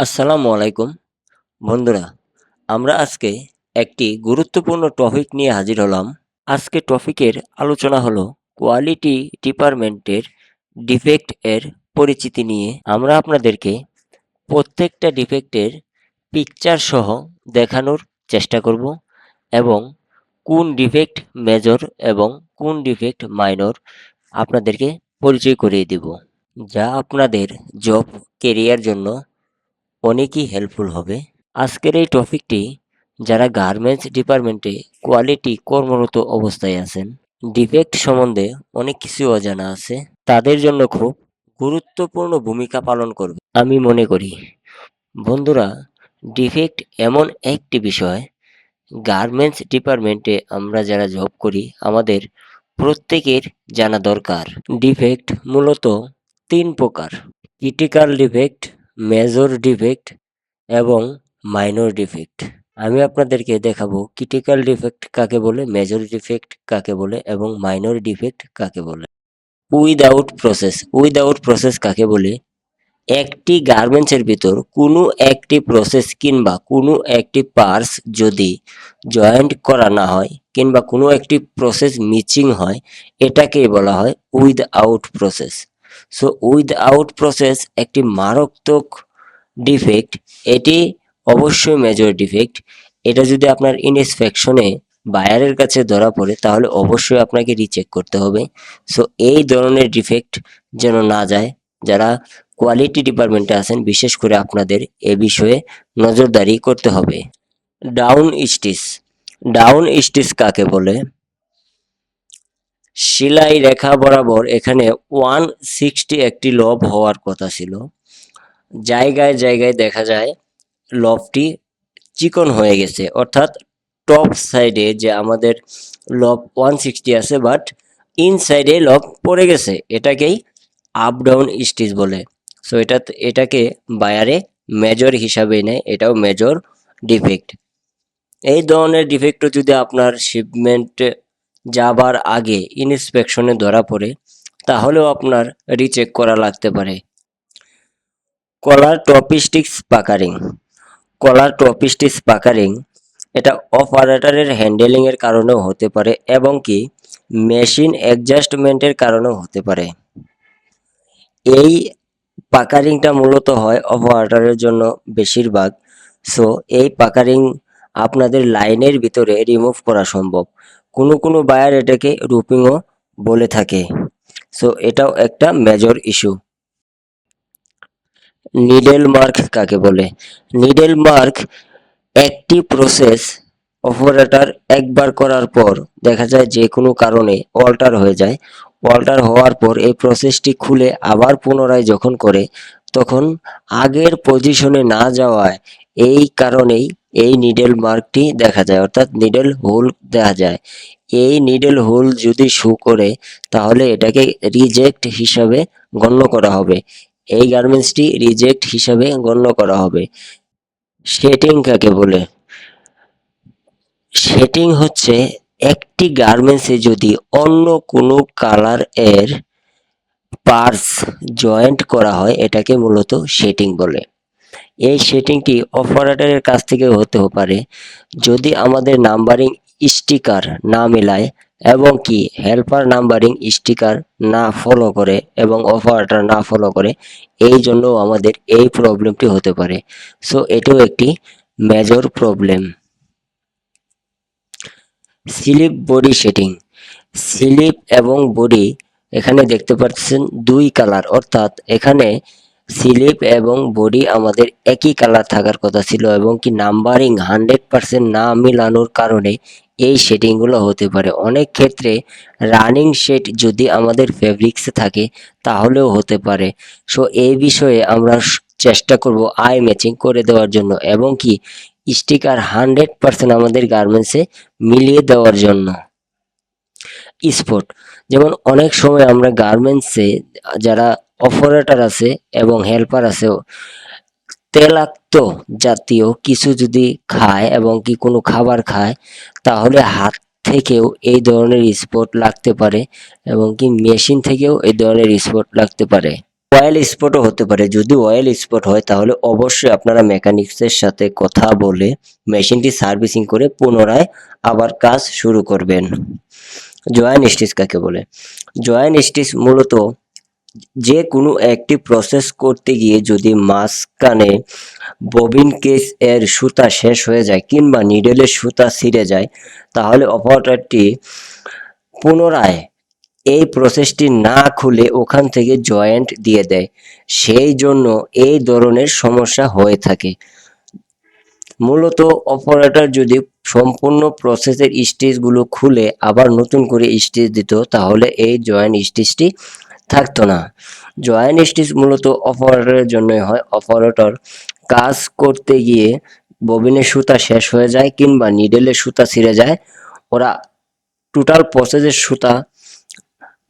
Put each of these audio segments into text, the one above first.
আসসালামু আলাইকুম। বন্ধুরা, আমরা আজকে একটি গুরুত্বপূর্ণ টপিক নিয়ে হাজির হলাম। আজকে টপিকের আলোচনা হলো কোয়ালিটি ডিপার্টমেন্টের ডিফেক্ট এর পরিচিতি নিয়ে। আমরা আপনাদেরকে প্রত্যেকটা ডিফেক্টের পিকচার সহ দেখানোর চেষ্টা করব এবং কোন ডিফেক্ট মেজর এবং কোন ডিফেক্ট মাইনর আপনাদেরকে পরিচয় করিয়ে দিব। যা আপনাদের জব কেরিয়ার জন্য অনেকই হেল্পফুল হবে। আজকের এই টপিকটি যারা গার্মেন্টস ডিপার্টমেন্টে কোয়ালিটি কর্মরত অবস্থায় আছেন ডিফেক্ট সম্বন্ধে অনেক কিছু অজানা আছে। তাদের জন্য খুব গুরুত্বপূর্ণ ভূমিকা পালন করবে, আমি মনে করি। বন্ধুরা ডিফেক্ট এমন একটি বিষয় গার্মেন্টস ডিপার্টমেন্টে আমরা যারা জব করি, আমাদের প্রত্যেকের জানা দরকার। ডিফেক্ট মূলত তিন প্রকার। ক্রিটিক্যাল ডিফেক্ট মেজর ডিফেক্ট এবং মাইনর ডিফেক্ট আমি আপনাদেরকে দেখাবো ক্রিটিক্যাল ডিফেক্ট কাকে বলে মেজর ডিফেক্ট কাকে বলে এবং মাইনর ডিফেক্ট কাকে বলে। উইদাউট প্রসেস উইদাউট প্রসেস কাকে বলে? একটি গার্মেন্টসের ভিতর কোনো একটি প্রসেস কিংবা কোনো একটি পার্টস যদি জয়েন্ট করা না হয় কিংবা কোনো একটি প্রসেস মিচিং হয়, এটাকেই বলা হয় without process so without process একটি মারাত্মক ডিফেক্ট এটি অবশ্যই মেজর ডিফেক্ট এটা যদি আপনার ইনস্পেকশনে বায়ারের কাছে ধরা পড়ে, তাহলে অবশ্যই আপনাকে রিচেক করতে হবে। সো এই ধরনের ডিফেক্ট যেন না যায়, যারা কোয়ালিটি ডিপার্টমেন্টে আছেন, বিশেষ করে আপনাদের, এ বিষয়ে নজরদারি করতে হবে। ডাউন স্টিচ ডাউন স্টিচ কাকে বলে? সেলাই রেখা বরাবর এখানে ওয়ান সিক্সটি একটি লব হওয়ার কথা ছিল। জায়গায় জায়গায় দেখা যায় লবটি চিকন হয়ে গেছে। অর্থাৎ টপ সাইডে যে আমাদের লব ওয়ান সিক্সটি আছে বাট ইন সাইডে লব পড়ে গেছে। এটাকেই আপ ডাউন স্টিচ বলে। সো এটা, এটাকে বায়ারে মেজর হিসাবে নেয়। এটাও মেজর ডিফেক্ট এই ধরনের ডিফেক্টও যদি আপনার শিপমেন্ট যাবার আগে ইনস্পেকশনে ধরা পড়ে, তাহলেও আপনার রিচেক করা লাগতে পারে। কলার টপিস্টিক্স পাকারিং। কলার টপিস্টিক্স পাকারিং এটা অপারেটরের হ্যান্ডেলিংয়ের কারণেও হতে পারে এবং কি মেশিন অ্যাডজাস্টমেন্টের কারণেও হতে পারে। এই পাকারিংটা মূলত হয় অপারেটরের জন্য বেশিরভাগ। সো এই পাকারিং আপনাদের লাইনের ভিতরে রিমুভ করা সম্ভব। কোনো কোনো বায়ার এটাকে রুপিংও বলে থাকে। সো এটাও একটা মেজর ইস্যু নিডেল মার্ক কাকে বলে? নিডেল মার্ক একটি প্রসেস অপারেটর একবার করার পর দেখা যায় যে কোনো কারণে অল্টার হয়ে যায়। অল্টার হওয়ার পর এই প্রসেসটি খুলে আবার পুনরায় যখন করে, তখন আগের পজিশনে না যাওয়ায় এই কারণেই এই নিডেল মার্কটি দেখা যায়, অর্থাৎ নিডেল হোল দেখা যায়। এই নিডেল হোল যদি শো করে, তাহলে এটাকে রিজেক্ট হিসাবে গণ্য করা হবে। এই গার্মেন্টসটি রিজেক্ট হিসাবে গণ্য করা হবে। শেটিং কাকে বলে? শেটিং হচ্ছে একটি গার্মেন্টসে যদি অন্য কোনো কালারের পার্স জয়েন্ট করা হয়, এটাকে মূলত শেটিং বলে। এই সেটিংটি অপারেটরের কাছ থেকে হতে পারে। যদি আমাদের নাম্বারিং স্টিকার না মেলায় এবং কি হেল্পার নাম্বারিং স্টিকার না ফলো করে এবং অপারেটর না ফলো করে, এই জন্য আমাদের এই প্রবলেমটি হতে পারে। সো এটাও একটি major problem slip body setting slip এবং বডি এখানে দেখতে পাচ্ছেন দুই কালার অর্থাৎ এখানে স্লিপ এবং বডি আমাদের একই কালার থাকার কথা ছিল এবং কি নাম্বারিং হান্ড্রেড পার্সেন্ট না মিলানোর কারণে এই শেডিংগুলো হতে পারে। অনেক ক্ষেত্রে রানিং শেড যদি আমাদের ফেব্রিক্সে থাকে তাহলেও হতে পারে। সো এই বিষয়ে আমরা চেষ্টা করব আই ম্যাচিং করে দেওয়ার জন্য এবং কি স্টিকার হান্ড্রেড পার্সেন্ট আমাদের গার্মেন্টসে মিলিয়ে দেওয়ার জন্য। স্পট, যেমন অনেক সময় আমরা গার্মেন্টসে যারা অপারেটর আছে এবং হেল্পার আছে। তেলাক্ত জাতীয় কিছু যদি খায় এবং কি কোনো খাবার খায়, তাহলে হাত থেকেও এই ধরনের স্পট লাগতে পারে এবং কি মেশিন থেকেও এই ধরনের স্পট লাগতে পারে। অয়েল স্পটও হতে পারে। যদি অয়েল স্পট হয়, তাহলে অবশ্যই আপনারা মেকানিক্সের সাথে কথা বলে মেশিনটি সার্ভিসিং করে পুনরায় আবার কাজ শুরু করবেন। জয়েন স্টিচ কাকে বলে? জয়েন স্টিচ মূলত যে কোনো একটি প্রসেস করতে গিয়ে যদি মাঝখানে ববিন কেস এর সুতা শেষ হয়ে যায় কিংবা নিডেলের সুতা ছিঁড়ে যায়, তাহলে অপারেটরটি পুনরায় এই প্রসেসটি না খুলে ওখান থেকে জয়েন্ট দিয়ে দেয়। সেই জন্য এই ধরনের সমস্যা হয়ে থাকে। মূলত অপারেটর যদি সম্পূর্ণ প্রসেসের স্টেজগুলো খুলে আবার নতুন করে স্টেজ দিত, তাহলে এই জয়েন্ট স্টেজটি থাকতো না। জয়েন্ট স্টিচ মূলত অপারেটরের জন্যই হয়। অপারেটর কাজ করতে গিয়ে ববিনের সুতা শেষ হয়ে যায় কিংবা নিডেলের সুতা ছিঁড়ে যায়। ওরা টোটাল প্রসেসের সুতা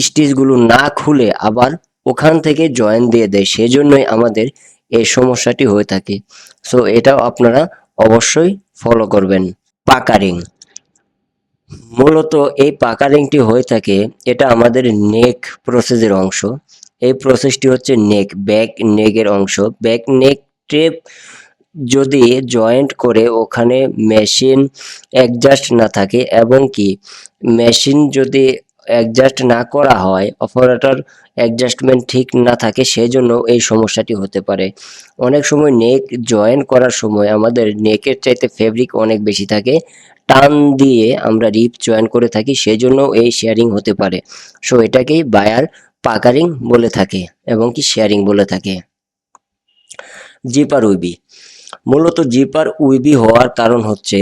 স্টিচগুলো না খুলে আবার ওখান থেকে জয়েন দিয়ে দেয়। সেই জন্যই আমাদের এই সমস্যাটি হয়ে থাকে। সো এটাও আপনারা অবশ্যই ফলো করবেন। পাকারিং মূলত এই পাকা রিংটি হয়ে থাকে, এটা আমাদের নেক প্রসেসের অংশ। এই প্রসেসটি হচ্ছে নেক, ব্যাক নেকের অংশ। ব্যাক নেক ট্রেপ যদি জয়েন্ট করে, ওখানে মেশিন অ্যাডজাস্ট না থাকে, এবং কি? মেশিন যদি অ্যাডজাস্ট না করা হয় অপারেটর অ্যাডজাস্টমেন্ট ঠিক না থাকে সেই জন্য এই সমস্যাটি হতে পারে। অনেক সময় নেক জয়েন করার সময় আমাদের নেকের চাইতে ফেব্রিক অনেক বেশি থাকে, টান দিয়ে আমরা রিপ জয়েন করে থাকি সেই জন্য এই শেয়ারিং হতে পারে। সো এটাকেই বায়ার পাকারিং বলে থাকে এবং কি শেয়ারিং বলে থাকে। জিপার উইবি। মূলত জিপার উইবি হওয়ার কারণ হচ্ছে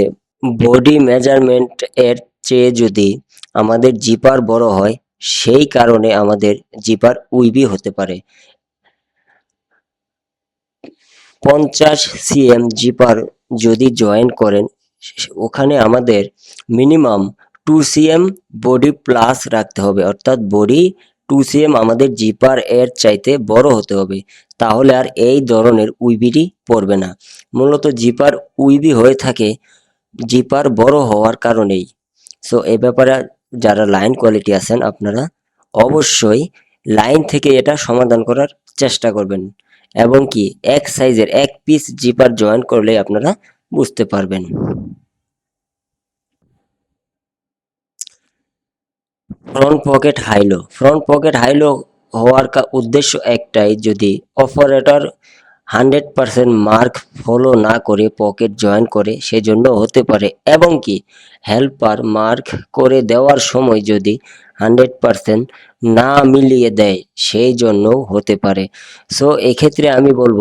বডি মেজারমেন্ট এর চেয়ে যদি আমাদের জিপার বড় হয়, সেই কারণে আমাদের জিপার উইবি হতে পারে। পঞ্চাশ সিএম জিপার যদি জয়েন করেন, ওখানে আমাদের minimum two CM body plus রাখতে হবে, অর্থাৎ বডি টু সিএম আমাদের জিপার এর চাইতে বড় হতে হবে, তাহলে আর এই ধরনের উইবিটি পড়বে না। মূলত জিপার উইবি হয়ে থাকে, জিপার বড় হওয়ার কারণেই। সো এ ব্যাপারে যারা লাইন কোয়ালিটি আছেন আপনারা অবশ্যই লাইন থেকে এটা সমাধান করার চেষ্টা করবেন। এবং কি, এক সাইজের এক পিস জিপার জয়েন করলে আপনারা বুঝতে পারবেন। Front pocket high low front pocket high low হওয়ার উদ্দেশ্য একটাই, যদি operator hundred percent mark follow না করে পকেট জয়েন করে সেজন্য হতে পারে। এবং কি, হেল্পার মার্ক করে দেওয়ার সময় যদি হান্ড্রেড পারসেন্ট না মিলিয়ে দেয় সেই জন্য হতে পারে। সো, এক্ষেত্রে আমি বলব,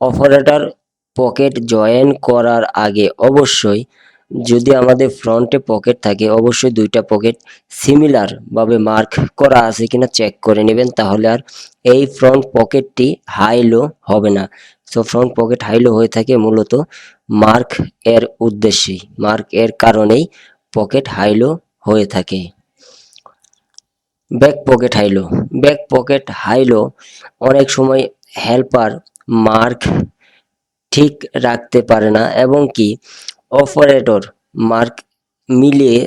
অপারেটর পকেট জয়েন করার আগে অবশ্যই যদি আমাদের ফ্রন্টে পকেট থাকে, অবশ্যই দুইটা পকেট সিমিলার ভাবে মার্ক করা আছে কিনা চেক করে নেবেন, তাহলে আর এই ফ্রন্ট পকেটটি হাই লো হবে না। So front pocket high low হয়ে থাকে মূলত মার্ক এর উদ্দেশ্যেই মার্ক এর কারণেই পকেট হাই লো হয়ে থাকে। Back pocket high low back pocket high low অনেক সময় হেল্পার মার্ক ঠিক রাখতে পারে না, এবং কি অপারেটর মার্ক মিলিয়ে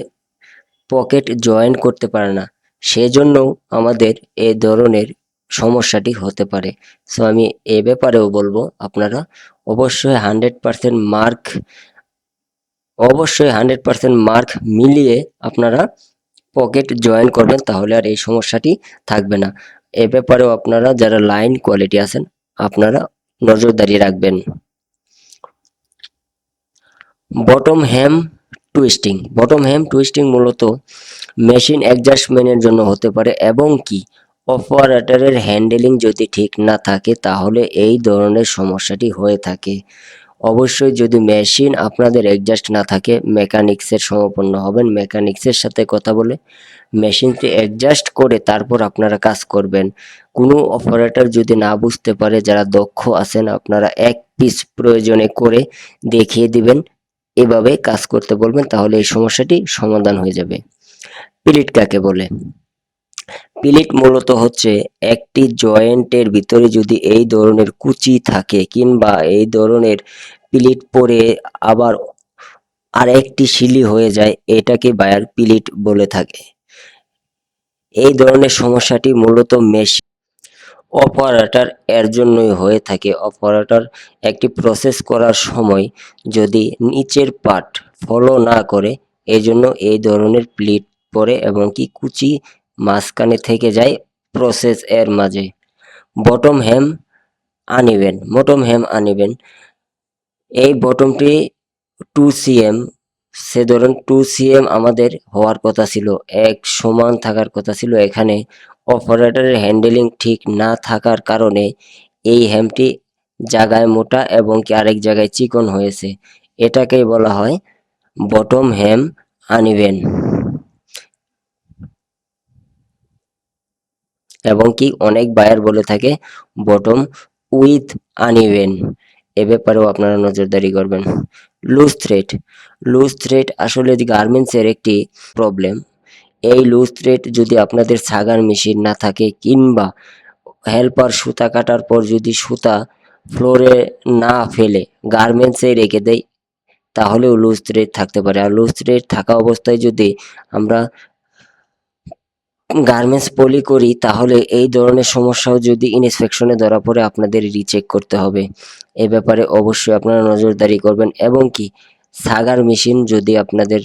পকেট জয়েন করতে পারে না। সেজন্য আমাদের এ ধরনের সমস্যাটি হতে পারে। সো আমি এ ব্যাপারেও বলব, আপনারা অবশ্যই হান্ড্রেড পার্সেন্ট মার্ক, অবশ্যই হান্ড্রেড পার্সেন্ট মার্ক মিলিয়ে আপনারা পকেট জয়েন করবেন, তাহলে আর এই সমস্যাটি থাকবে না। এ ব্যাপারেও আপনারা যারা লাইন কোয়ালিটি আছেন, আপনারা নজরদারি রাখবেন। Bottom hem twisting bottom hem twisting মূলত মেশিন অ্যাডজাস্টমেন্টের জন্য হতে পারে এবং কি? অপারেটরের হ্যান্ডেলিং যদি ঠিক না থাকে, তাহলে এই ধরনের সমস্যাটি হয়ে থাকে। অবশ্যই যদি মেশিন আপনাদের অ্যাডজাস্ট না থাকে মেকানিক্সের সমপন্ন হবেন। মেকানিক্সের সাথে কথা বলে মেশিনটি অ্যাডজাস্ট করে তারপর আপনারা কাজ করবেন। কোনো অপারেটর যদি না বুঝতে পারে, যারা দক্ষ আছেন, আপনারা এক পিস প্রয়োজনে করে দেখিয়ে দিবেন। এভাবে কাজ করতে বলবেন, তাহলে এই সমস্যাটি সমাধান হয়ে যাবে। পিলিট কাকে বলে? পিলিট মূলত হচ্ছে একটি জয়েন্টের ভিতরে যদি এই ধরনের কুচি থাকে কিংবা এই ধরনের পিলিট পরে আবার আর একটি শিলি হয়ে যায়, এটাকে বায়ার পিলিট বলে থাকে। এই ধরনের সমস্যাটি মূলত মেশিন অপারেটর এর জন্যই হয়ে থাকে। অপারেটর একটি প্রসেস করার সময় যদি নিচের পার্ট ফলো না করে এই জন্য এই ধরনের প্লিট পরে এবং কি কুচি মাঝখানে থেকে যায় প্রসেস এর মাঝে। বটম হ্যাম আনিবেন বটম হ্যাম আনিবেন। এই বটমটি টু সিএম সে ধরুন টু সিএম আমাদের হওয়ার কথা ছিল, এক সমান থাকার কথা ছিল। এখানে অপারেটরের হ্যান্ডেলিং ঠিক না থাকার কারণে এই হ্যামটি জায়গায় মোটা এবং কি আরেক জায়গায় চিকন হয়েছে। এটাকেই বলা হয় বটম হ্যাম আনিবেন এবং কি অনেক বায়ার বলে থাকে বটম উইথ আনইভেন এ ব্যাপারেও আপনারা নজরদারি করবেন। Loose thread. লুজ থ্রেড আসলে গার্মেন্টসের একটি প্রবলেম। এই লুজ থ্রেড যদি আপনাদের ছাগার মেশিন না থাকে কিংবা হেল্পার সুতা কাটার পর যদি সুতা ফ্লোরে না ফেলে গার্মেন্টসে রেখে দেয়, তাহলেও লুজ থ্রেড থাকতে পারে। আর লুজ থ্রেড থাকা অবস্থায় যদি আমরা গার্মেন্টস পলি করি, তাহলে এই ধরনের সমস্যাও যদি ইনস্পেকশনে ধরা পড়ে, আপনাদের রিচেক করতে হবে। এ ব্যাপারে অবশ্যই আপনারা নজরদারি করবেন। এবং কি সাগার মেশিন যদি আপনাদের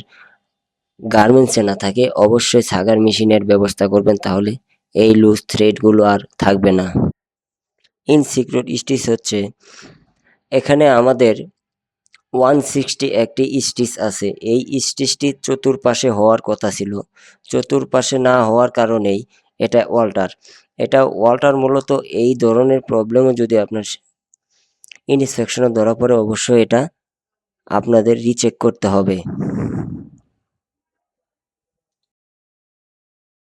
গার্মেন্টসে না থাকে, অবশ্যই সাগার মেশিনের ব্যবস্থা করবেন তাহলে এই লুজ থ্রেডগুলো আর থাকবে না। ইন ইনসিক্রেট স্টিচ হচ্ছে, এখানে আমাদের ওয়ান সিক্সটি একটি স্টিচ আছে। এই স্টিচটি চতুর্পাশে হওয়ার কথা ছিল। চতুর্পাশে না হওয়ার কারণেই এটা ওয়াল্টার এটা ওয়াল্টার মূলত এই ধরনের প্রবলেমও যদি আপনার ইনস্পেকশনে ধরা পড়ে, অবশ্যই এটা আপনাদের রিচেক করতে হবে।